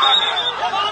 Come on!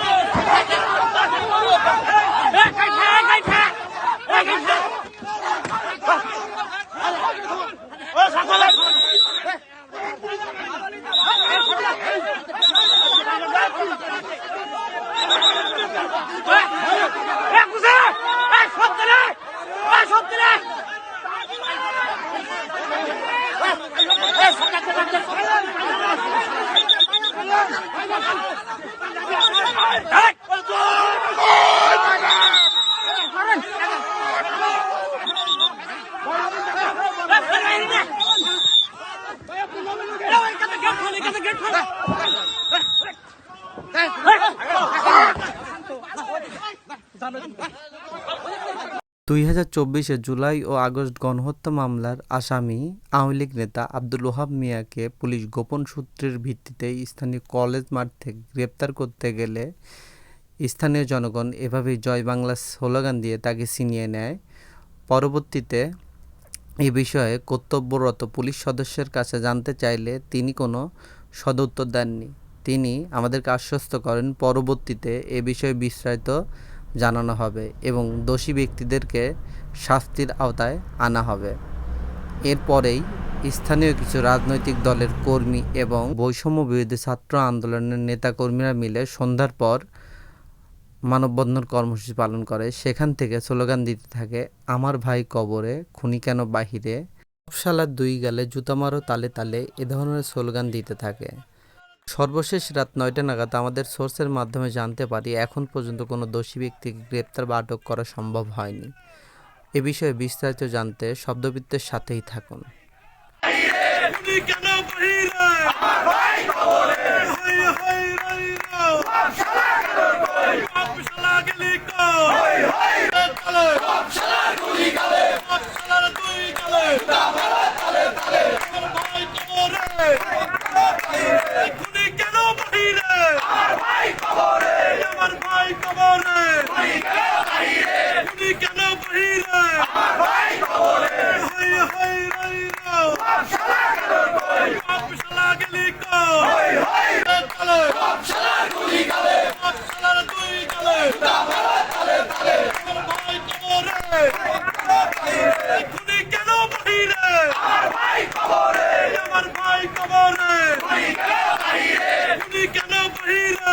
দুই হাজার চব্বিশে জুলাই ও আগস্ট গণহত্যা মামলার আসামি আওয়ামী লীগ নেতা আব্দুল ওহাব মিয়াকে পুলিশ গোপন সূত্রের ভিত্তিতে স্থানীয় কলেজ মাঠ থেকে গ্রেপ্তার করতে গেলে স্থানীয় জনগণ এভাবেই জয় বাংলা স্লোগান দিয়ে তাকে ছিনিয়ে নেয়। পরবর্তীতে এ বিষয়ে কর্তব্যরত পুলিশ সদস্যের কাছে জানতে চাইলে তিনি কোনো সদুত্তর দেননি। তিনি আমাদেরকে আশ্বস্ত করেন, পরবর্তীতে এ বিষয়ে বিস্তারিত জানানো হবে এবং দোষী ব্যক্তিদেরকে শাস্তির আওতায় আনা হবে। এরপরেই স্থানীয় কিছু রাজনৈতিক দলের কর্মী এবং বৈষম্য বিরোধী ছাত্র আন্দোলনের নেতাকর্মীরা মিলে সন্ধ্যার পর মানববন্ধন কর্মসূচি পালন করে। সেখান থেকে স্লোগান দিতে থাকে, আমার ভাই কবরে, খুনি কেন বাহিরে? শালার দুই গালে জুতা মারো তালে তালে এ ধরনের স্লোগান দিতে থাকে। সর্বশেষ রাত নয়টা নাগাদ আমাদের সোর্সের মাধ্যমে জানতে পারি এখন পর্যন্ত কোনো দোষী ব্যক্তিকে গ্রেপ্তার বা আটক করা সম্ভব হয়নি। এ বিষয়ে বিস্তারিত জানতে শব্দবৃত্তের সাথেই থাকুন তুমি কেন বহিরে আমার ভাই কবরে হাই হাই রাই রাও বাপশালা গেল কই বাপশালা গেলি কই হাই হাই চলে বাপশালা গুলি গেলে বাপশালার দুই গেলে তালে তালে তালে আমার ভাই কবরে তুমি কেন বহিরে আমার ভাই কবরে আমার ভাই কবরে তুমি কেন বহিরে আমার ভাই কবরে হাই হাই রাই রাও বাপশালা গেলি কই হাই হাই চলে বাপশালা গুলি গেলে বাপশালার দুই গেলে তালে তালে তালে আমার ভাই কবরে তুমি কেন বহিরে আমার ভাই কবরে আমার ভাই কবরে কেন বাহিরে?